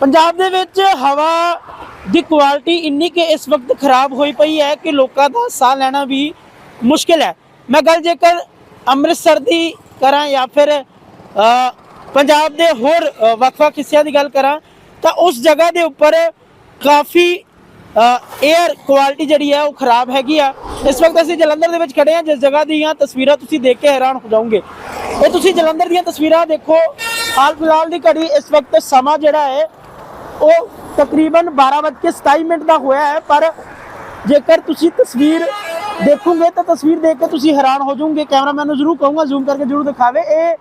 ਪੰਜਾਬ ਦੇ ਵਿੱਚ ਹਵਾ ਦੀ ਕੁਆਲਿਟੀ ਇੰਨੀ ਕਿ ਇਸ ਵਕਤ ਖਰਾਬ ਹੋਈ ਪਈ ਹੈ ਕਿ ਲੋਕਾਂ ਦਾ ਸਾਹ ਲੈਣਾ ਵੀ ਮੁਸ਼ਕਿਲ ਹੈ। ਮੈਂ ਗੱਲ ਜੇਕਰ ਅੰਮ੍ਰਿਤਸਰ ਦੀ ਕਰਾਂ ਜਾਂ ਫਿਰ ਪੰਜਾਬ ਦੇ ਹੋਰ ਵੱਖ-ਵੱਖ ਹਿੱਸਿਆਂ ਦੀ ਗੱਲ ਕਰਾਂ, ਤਾਂ ਉਸ ਜਗ੍ਹਾ ਦੇ ਉੱਪਰ ਕਾਫੀ 에ਅਰ ਕੁਆਲਿਟੀ ਜਿਹੜੀ ਹੈ ਉਹ ਖਰਾਬ ਹੈਗੀ ਆ। ਇਸ ਵਕਤ ਅਸੀਂ ਜਲੰਧਰ ਦੇ ਵਿੱਚ ਖੜੇ ਹਾਂ, ਜਿਸ ਜਗ੍ਹਾ ਦੀਆਂ ਤਸਵੀਰਾਂ ਤੁਸੀਂ ਦੇਖ ਕੇ ਹੈਰਾਨ ਹੋ ਜਾਓਗੇ। ਇਹ ਤੁਸੀਂ ਜਲੰਧਰ ਦੀਆਂ ਤਸਵੀਰਾਂ ਦੇਖੋ। ਹਾਲ ਫਿਲਹਾਲ ਦੀ ਘੜੀ ਇਸ ਵਕਤ ਸਮਾਂ ਜਿਹੜਾ ਹੈ ਉਹ ਤਕਰੀਬਨ 12:27 ਮਿੰਟ ਦਾ ਹੋਇਆ ਹੈ, ਪਰ ਜੇਕਰ ਤੁਸੀਂ ਤਸਵੀਰ ਦੇਖੋਗੇ ਤਾਂ ਤਸਵੀਰ ਦੇਖ ਕੇ ਤੁਸੀਂ ਹੈਰਾਨ ਹੋ ਜਾਓਗੇ। ਕੈਮਰਾਮੈਨ ਨੂੰ ਜ਼ਰੂਰ ਕਹੂੰਗਾ, ਜ਼ੂਮ ਕਰਕੇ ਜ਼ਰੂਰ ਦਿਖਾਵੇ। ਇਹ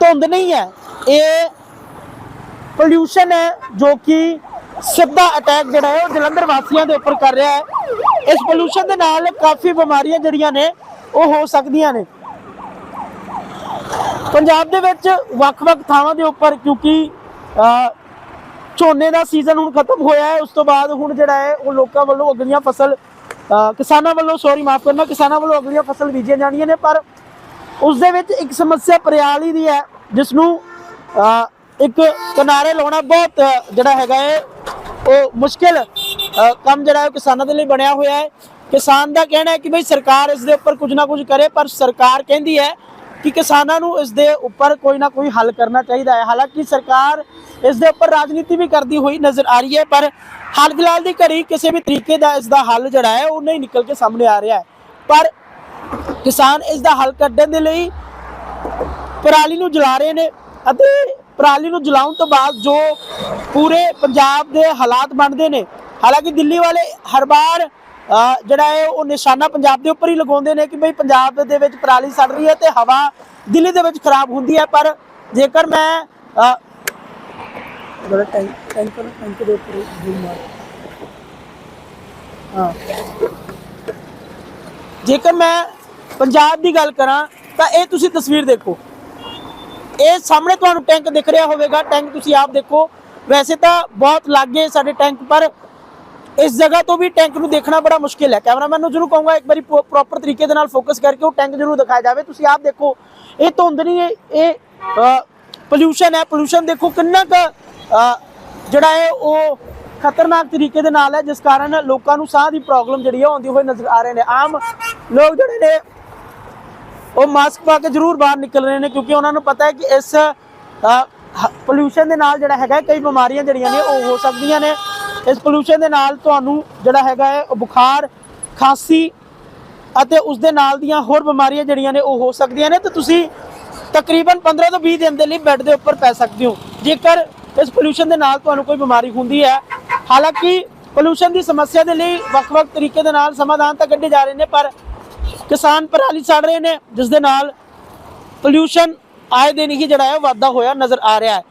ਧੁੰਦ ਨਹੀਂ ਹੈ, ਇਹ ਪੋਲਿਊਸ਼ਨ ਹੈ ਜੋ ਕਿ ਸਿੱਧਾ ਅਟੈਕ ਜਿਹੜਾ ਹੈ ਉਹ ਜਲੰਧਰ ਵਾਸੀਆਂ ਦੇ ਉੱਪਰ ਕਰ ਰਿਹਾ ਹੈ। ਇਸ ਪੋਲਿਊਸ਼ਨ ਦੇ ਨਾਲ ਕਾਫੀ ਬਿਮਾਰੀਆਂ ਜਿਹੜੀਆਂ ਨੇ, ਉਹ ਹੋ ਸਕਦੀਆਂ ਨੇ। ਪੰਜਾਬ ਦੇ ਵਿੱਚ ਵੱਖ-ਵੱਖ ਥਾਵਾਂ ਦੇ ਉੱਪਰ ਕਿਉਂਕਿ ਝੋਨੇ ਦਾ ਸੀਜ਼ਨ ਹੁਣ ਖਤਮ ਹੋਇਆ ਹੈ, ਉਸ ਤੋਂ ਬਾਅਦ ਹੁਣ ਜਿਹੜਾ ਹੈ, ਉਹ ਲੋਕਾਂ ਵੱਲੋਂ ਅਗਲੀਆਂ ਫਸਲ ਕਿਸਾਨਾਂ ਵੱਲੋਂ ਸੌਰੀ ਮਾਫ ਕਰਨਾ, ਕਿਸਾਨਾਂ ਵੱਲੋਂ ਅਗਲੀਆਂ ਫਸਲ ਬੀਜੀਆਂ ਜਾਣੀਆਂ ਨੇ, ਪਰ ਉਸ ਦੇ ਵਿੱਚ ਇੱਕ ਸਮੱਸਿਆ ਪਰਿਆਲੀ ਦੀ ਹੈ, ਜਿਸ ਨੂੰ ਇੱਕ ਕਿਨਾਰੇ ਲਾਉਣਾ ਬਹੁਤ ਜਿਹੜਾ ਹੈਗਾ ਹੈ, ਉਹ ਮੁਸ਼ਕਿਲ ਕੰਮ ਜਿਹੜਾ ਹੈ ਕਿਸਾਨਾਂ ਦੇ ਲਈ ਬਣਿਆ ਹੋਇਆ ਹੈ। ਕਿਸਾਨ ਦਾ ਕਹਿਣਾ ਹੈ ਕਿ ਭਈ ਸਰਕਾਰ ਇਸ ਦੇ ਉੱਪਰ ਕੁਝ ਨਾ ਕੁਝ ਕਰੇ, ਪਰ ਸਰਕਾਰ ਕਹਿੰਦੀ ਹੈ ਕਿ ਕਿਸਾਨਾਂ ਨੂੰ ਇਸ ਦੇ ਉੱਪਰ ਕੋਈ ਨਾ ਕੋਈ ਹੱਲ ਕਰਨਾ ਚਾਹੀਦਾ ਹੈ। ਹਾਲਾਂਕਿ ਸਰਕਾਰ ਇਸ ਦੇ ਉੱਪਰ ਰਾਜਨੀਤੀ ਵੀ ਕਰਦੀ ਹੋਈ ਨਜ਼ਰ ਆ ਰਹੀ ਹੈ, ਪਰ ਹਾਲ ਫਿਲਹਾਲ ਦੀ ਘੜੀ ਕਿਸੇ ਵੀ ਤਰੀਕੇ ਦਾ ਇਸ ਦਾ ਹੱਲ ਜਿਹੜਾ ਹੈ, ਉਹ ਨਹੀਂ ਨਿਕਲ ਕੇ ਸਾਹਮਣੇ ਆ ਰਿਹਾ ਹੈ। ਪਰ ਕਿਸਾਨ ਇਸ ਦਾ ਹੱਲ ਕੱਢਣ ਦੇ ਲਈ ਪਰਾਲੀ ਨੂੰ ਜਲਾ ਰਹੇ ਨੇ ਅਤੇ ਪਰਾਲੀ ਨੂੰ ਜਲਾਉਣ ਤੋਂ ਬਾਅਦ ਜੋ ਪੂਰੇ ਪੰਜਾਬ ਦੇ ਹਾਲਾਤ ਬਣਦੇ ਨੇ, ਹਾਲਾਂਕਿ ਦਿੱਲੀ ਵਾਲੇ ਹਰ ਵਾਰ ਜਿਹੜਾ ਹੈ ਉਹ ਨਿਸ਼ਾਨਾ ਪੰਜਾਬ ਦੇ ਉੱਪਰ ਹੀ ਲਗਾਉਂਦੇ ਨੇ ਕਿ ਭਈ ਪੰਜਾਬ ਦੇ ਵਿੱਚ ਪਰਾਲੀ ਸੜ ਰਹੀ ਹੈ ਤੇ ਹਵਾ ਦਿੱਲੀ ਦੇ ਵਿੱਚ ਖਰਾਬ ਹੁੰਦੀ ਹੈ ਪਰ ਜੇਕਰ ਮੈਂ ਅ, ਬੜਾ ਟੈਂਕ ਟੈਂਕਰ ਟੈਂਕ ਦੇ ਉੱਪਰ ਜ਼ੂਮ ਮਾਰ। ਹਾਂ। ਜੇਕਰ ਮੈਂ ਪੰਜਾਬ ਦੀ ਗੱਲ ਕਰਾਂ ਤਾਂ ਇਹ ਤੁਸੀਂ ਤਸਵੀਰ ਦੇਖੋ। ਇਹ ਸਾਹਮਣੇ ਤੁਹਾਨੂੰ ਟੈਂਕ ਦਿਖ ਰਿਹਾ ਹੋਵੇਗਾ ਟੈਂਕ ਤੁਸੀਂ ਆਪ ਦੇਖੋ। ਵੈਸੇ ਤਾਂ ਬਹੁਤ ਲਾਗੇ ਸਾਡੇ ਟੈਂਕ ਪਰ ਇਸ ਜਗ੍ਹਾ ਤੋਂ ਵੀ ਟੈਂਕ ਨੂੰ ਦੇਖਣਾ ਬੜਾ ਮੁਸ਼ਕਿਲ ਹੈ। ਕੈਮਰਾਮੈਨ ਨੂੰ ਜ਼ਰੂਰ ਕਹੂੰਗਾ ਇੱਕ ਵਾਰੀ ਪ੍ਰੋਪਰ ਤਰੀਕੇ ਦੇ ਨਾਲ ਫੋਕਸ ਕਰਕੇ ਉਹ ਟੈਂਕ ਜ਼ਰੂਰ ਦਿਖਾਇਆ ਜਾਵੇ। ਤੁਸੀਂ ਆਪ ਦੇਖੋ, ਇਹ ਧੁੰਦ ਨਹੀਂ, ਇਹ ਪੋਲਿਊਸ਼ਨ ਹੈ। ਪੋਲਿਊਸ਼ਨ ਦੇਖੋ ਕਿੰਨਾ ਕੁ ਜਿਹੜਾ ਹੈ ਉਹ ਖਤਰਨਾਕ ਤਰੀਕੇ ਦੇ ਨਾਲ ਹੈ, ਜਿਸ ਕਾਰਨ ਲੋਕਾਂ ਨੂੰ ਸਾਹ ਦੀ ਪ੍ਰੋਬਲਮ ਜਿਹੜੀ ਹੈ ਉਹ ਆਉਂਦੀ ਹੋਈ ਨਜ਼ਰ ਆ ਰਹੇ ਨੇ। ਆਮ ਲੋਕ ਜਿਹੜੇ ਨੇ, ਉਹ ਮਾਸਕ ਪਾ ਕੇ ਜ਼ਰੂਰ ਬਾਹਰ ਨਿਕਲ ਰਹੇ ਨੇ, ਕਿਉਂਕਿ ਉਹਨਾਂ ਨੂੰ ਪਤਾ ਹੈ ਕਿ ਇਸ ਪੋਲਿਊਸ਼ਨ ਦੇ ਨਾਲ ਜਿਹੜਾ ਹੈਗਾ, ਕਈ ਬਿਮਾਰੀਆਂ ਜਿਹੜੀਆਂ ਨੇ ਉਹ ਹੋ ਸਕਦੀਆਂ ਨੇ। ਇਸ ਪੋਲਿਊਸ਼ਨ ਦੇ ਨਾਲ ਤੁਹਾਨੂੰ ਜਿਹੜਾ ਹੈਗਾ ਹੈ, ਉਹ ਬੁਖਾਰ, ਖਾਂਸੀ ਅਤੇ ਉਸ ਦੇ ਨਾਲ ਦੀਆਂ ਹੋਰ ਬਿਮਾਰੀਆਂ ਜਿਹੜੀਆਂ ਨੇ, ਉਹ ਹੋ ਸਕਦੀਆਂ ਨੇ। ਤੇ ਤੁਸੀਂ ਤਕਰੀਬਨ 15 ਤੋਂ 20 ਦਿਨ ਦੇ ਲਈ ਬੈੱਡ ਦੇ ਉੱਪਰ ਪੈ ਸਕਦੇ ਹੋ। ਜੇਕਰ ਇਸ ਪੋਲਿਊਸ਼ਨ ਦੇ ਨਾਲ ਤੁਹਾਨੂੰ ਕੋਈ ਬਿਮਾਰੀ ਹੁੰਦੀ ਹੈ, ਹਾਲਾਂਕਿ ਪੋਲਿਊਸ਼ਨ ਦੀ ਸਮੱਸਿਆ ਦੇ ਲਈ ਵੱਖ-ਵੱਖ ਤਰੀਕੇ ਦੇ ਨਾਲ ਸਮਾਧਾਨ ਤਾਂ ਕੱਢੇ ਜਾ ਰਹੇ ਨੇ, ਪਰ ਕਿਸਾਨ ਪਰਾਲੀ ਸਾੜ ਰਹੇ ਨੇ, ਜਿਸ ਦੇ ਨਾਲ ਪੋਲਿਊਸ਼ਨ ਆਏ ਦਿਨ ਹੀ ਜਿਹੜਾ ਹੈ ਵਾਧਾ ਹੋਇਆ ਨਜ਼ਰ ਆ ਰਿਹਾ ਹੈ।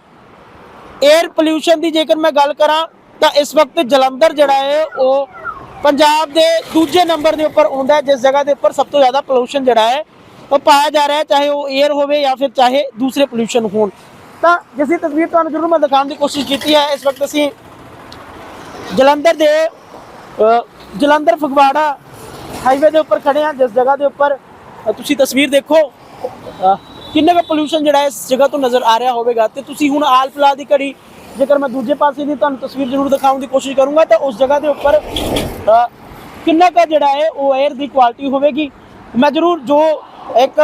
에ਅਰ ਪੋਲਿਊਸ਼ਨ ਦੀ ਜੇਕਰ ਮੈਂ ਗੱਲ ਕਰਾਂ ਤਾਂ ਇਸ ਵਕਤ ਜਲੰਧਰ ਜਿਹੜਾ ਹੈ ਉਹ ਪੰਜਾਬ ਦੇ ਦੂਜੇ ਨੰਬਰ ਦੇ ਉੱਪਰ ਆਉਂਦਾ ਹੈ ਜਿਸ ਜਗ੍ਹਾ ਦੇ ਉੱਪਰ ਸਭ ਤੋਂ ਜ਼ਿਆਦਾ ਪੋਲਿਊਸ਼ਨ ਜਿਹੜਾ ਹੈ ਉਹ ਪਾਇਆ ਜਾ ਰਿਹਾ ਹੈ ਚਾਹੇ ਉਹ 에ਅਰ ਹੋਵੇ ਜਾਂ ਫਿਰ ਚਾਹੇ ਦੂਸਰੇ ਪੋਲਿਊਸ਼ਨ ਹੋਣ। ਤਾਂ ਜਿਸ ਦੀ ਤਸਵੀਰ ਤੁਹਾਨੂੰ ਜ਼ਰੂਰ ਮੈਂ ਦਿਖਾਉਣ ਦੀ ਕੋਸ਼ਿਸ਼ ਕੀਤੀ ਹੈ ਇਸ ਵਕਤ ਅਸੀਂ ਜਲੰਧਰ ਦੇ ਜਲੰਧਰ ਫਗਵਾੜਾ ਹਾਈਵੇ ਦੇ ਉੱਪਰ ਖੜੇ ਹਾਂ ਜਿਸ ਜਗ੍ਹਾ ਦੇ ਉੱਪਰ ਤੁਸੀਂ ਤਸਵੀਰ ਦੇਖੋ ਅ, ਕਿੰਨਾ ਕੁ ਪੋਲਿਊਸ਼ਨ ਜਿਹੜਾ ਇਸ ਜਗ੍ਹਾ ਤੋਂ ਨਜ਼ਰ ਆ ਰਿਹਾ ਹੋਵੇਗਾ। ਤੇ ਤੁਸੀਂ ਹੁਣ ਆਲ ਫਿਲਹਾਲ ਦੀ ਘੜੀ ਜੇਕਰ ਮੈਂ ਦੂਜੇ ਪਾਸੇ ਦੀ ਤੁਹਾਨੂੰ ਤਸਵੀਰ ਜ਼ਰੂਰ ਦਿਖਾਉਣ ਦੀ ਕੋਸ਼ਿਸ਼ ਕਰੂੰਗਾ, ਤਾਂ ਉਸ ਜਗ੍ਹਾ ਦੇ ਉੱਪਰ ਕਿੰਨਾ ਕਾ ਜਿਹੜਾ ਹੈ, ਉਹ ਏਅਰ ਦੀ ਕੁਆਲਿਟੀ ਹੋਵੇਗੀ। ਮੈਂ ਜ਼ਰੂਰ ਜੋ ਇੱਕ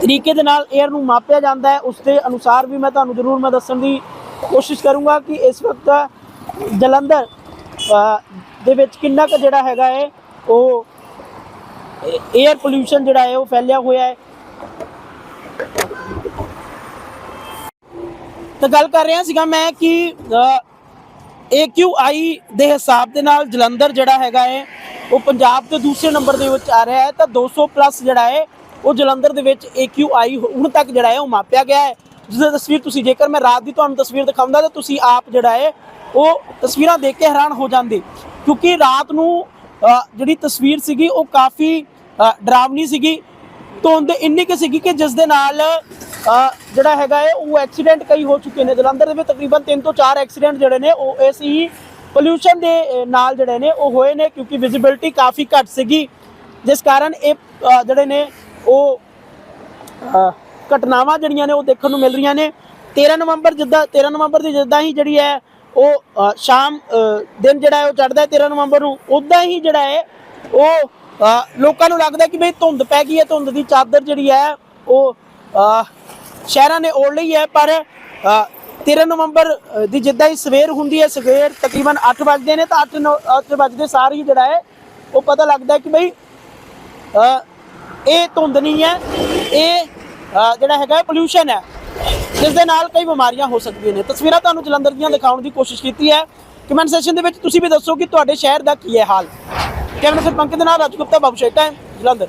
ਤਰੀਕੇ ਦੇ ਨਾਲ ਏਅਰ ਨੂੰ ਮਾਪਿਆ ਜਾਂਦਾ ਹੈ, ਉਸ ਦੇ ਅਨੁਸਾਰ ਵੀ ਮੈਂ ਤੁਹਾਨੂੰ ਜ਼ਰੂਰ ਮੈਂ ਦੱਸਣ ਦੀ ਕੋਸ਼ਿਸ਼ ਕਰੂੰਗਾ ਕਿ ਇਸ ਵਕਤ ਜਲੰਧਰ ਦੇ ਵਿੱਚ ਕਿੰਨਾ ਕੁ ਜਿਹੜਾ ਹੈਗਾ ਹੈ, ਉਹ ਏਅਰ ਪੋਲੂਸ਼ਨ ਜਿਹੜਾ ਹੈ, ਉਹ ਫੈਲਿਆ ਹੋਇਆ ਹੈ। ਤਾਂ ਗੱਲ ਕਰ ਰਿਹਾ ਸੀਗਾ ਮੈਂ ਕਿ AQI ਦੇ ਹਿਸਾਬ ਦੇ ਨਾਲ ਜਲੰਧਰ ਜਿਹੜਾ ਹੈਗਾ ਹੈ ਉਹ ਪੰਜਾਬ ਦੇ ਦੂਸਰੇ ਨੰਬਰ ਦੇ ਵਿੱਚ ਆ ਰਿਹਾ ਹੈ ਤਾਂ 200 ਪਲੱਸ ਜਿਹੜਾ ਹੈ ਉਹ ਜਲੰਧਰ ਦੇ ਵਿੱਚ AQI ਹੁਣ ਤੱਕ ਜਿਹੜਾ ਹੈ ਉਹ ਮਾਪਿਆ ਗਿਆ ਹੈ। ਜਿਸ ਦੀ ਤਸਵੀਰ ਤੁਸੀਂ ਜੇਕਰ ਮੈਂ ਰਾਤ ਦੀ ਤੁਹਾਨੂੰ ਤਸਵੀਰ ਦਿਖਾਉਂਦਾ ਤਾਂ ਤੁਸੀਂ ਆਪ ਜਿਹੜਾ ਹੈ ਉਹ ਤਸਵੀਰਾਂ ਦੇਖ ਕੇ ਹੈਰਾਨ ਹੋ ਜਾਂਦੇ। ਕਿਉਂਕਿ ਰਾਤ ਨੂੰ ਜਿਹੜੀ ਤਸਵੀਰ ਸੀਗੀ ਉਹ ਕਾਫੀ ਅ, ਡਰਾਵਨੀ ਸੀਗੀ। ਧੁੰਦ ਇੰਨੀ ਕਿ ਸੀਗੀ ਕਿ ਜਿਸ ਦੇ ਨਾਲ ਜਿਹੜਾ ਹੈਗਾ ਹੈ ਉਹ ਐਕਸੀਡੈਂਟ ਕਈ ਹੋ ਚੁੱਕੇ ਨੇ ਜਲੰਧਰ ਦੇ ਵਿੱਚ। ਤਕਰੀਬਨ 3 ਤੋਂ 4 ਐਕਸੀਡੈਂਟ ਜਿਹੜੇ ਨੇ, ਉਹ ਇਸ ਹੀ ਪੋਲਿਊਸ਼ਨ ਦੇ ਨਾਲ ਜਿਹੜੇ ਨੇ, ਉਹ ਹੋਏ ਨੇ, ਕਿਉਂਕਿ ਵਿਜ਼ਿਬਿਲਟੀ ਕਾਫੀ ਘੱਟ ਸੀਗੀ। ਜਿਸ ਕਾਰਨ ਇਹ ਜਿਹੜੇ ਨੇ, ਉਹ ਘਟਨਾਵਾਂ ਜਿਹੜੀਆਂ ਨੇ, ਉਹ ਦੇਖਣ ਨੂੰ ਮਿਲ ਰਹੀਆਂ ਨੇ। 13 ਨਵੰਬਰ ਜਿੱਦਾਂ 13 ਨਵੰਬਰ ਦੀ ਜਿੱਦਾਂ ਹੀ ਜਿਹੜੀ ਹੈ, ਉਹ ਸ਼ਾਮ ਦਿਨ ਜਿਹੜਾ ਹੈ, ਉਹ ਚੜਦਾ ਹੈ 13 ਨਵੰਬਰ ਨੂੰ। ਉਦਾਂ ਹੀ ਜਿਹੜਾ ਹੈ, ਉਹ ਲੋਕਾਂ ਨੂੰ ਲੱਗਦਾ ਕਿ ਬਈ ਧੁੰਦ ਪੈ ਗਈ ਹੈ। ਧੁੰਦ ਦੀ ਚਾਦਰ ਜਿਹੜੀ ਹੈ, ਉਹ ਸ਼ਹਿਰਾਂ ਨੇ ਓੜ ਲਈ ਹੈ ਪਰ ਅ, 13 ਨਵੰਬਰ ਦੀ ਜਿੱਦਾਂ ਹੀ ਸਵੇਰ ਹੁੰਦੀ ਹੈ ਸਵੇਰ ਤਕਰੀਬਨ 8 ਵਜੇ ਨੇ ਤਾਂ 8 8 ਵਜੇ ਸਾਰ ਹੀ ਜਿਹੜਾ ਹੈ ਉਹ ਪਤਾ ਲੱਗਦਾ ਕਿ ਬਈ ਇਹ ਧੁੰਦ ਨਹੀਂ ਹੈ ਇਹ ਜਿਹੜਾ ਹੈਗਾ ਪੋਲੂਸ਼ਨ ਹੈ ਜਿਸ ਦੇ ਨਾਲ ਕਈ ਬਿਮਾਰੀਆਂ ਹੋ ਸਕਦੀਆਂ ਨੇ। ਤਸਵੀਰਾਂ ਤੁਹਾਨੂੰ ਜਲੰਧਰ ਦੀਆਂ ਦਿਖਾਉਣ ਦੀ ਕੋਸ਼ਿਸ਼ ਕੀਤੀ ਹੈ। ਕਮੈਂਟ ਸੈਸ਼ਨ ਦੇ ਵਿੱਚ ਤੁਸੀਂ ਵੀ ਦੱਸੋ ਕਿ ਤੁਹਾਡੇ ਸ਼ਹਿਰ ਦਾ ਕੀ ਹੈ ਹਾਲ। ਕੈਮਰਾ ਫਿਰ ਪੰਕਜ ਦੇ ਨਾਲ ਰਾਜਗੁਪਤਾ ਬਾਬੂ ਸ਼ੇਖ ਜਲੰਧਰ।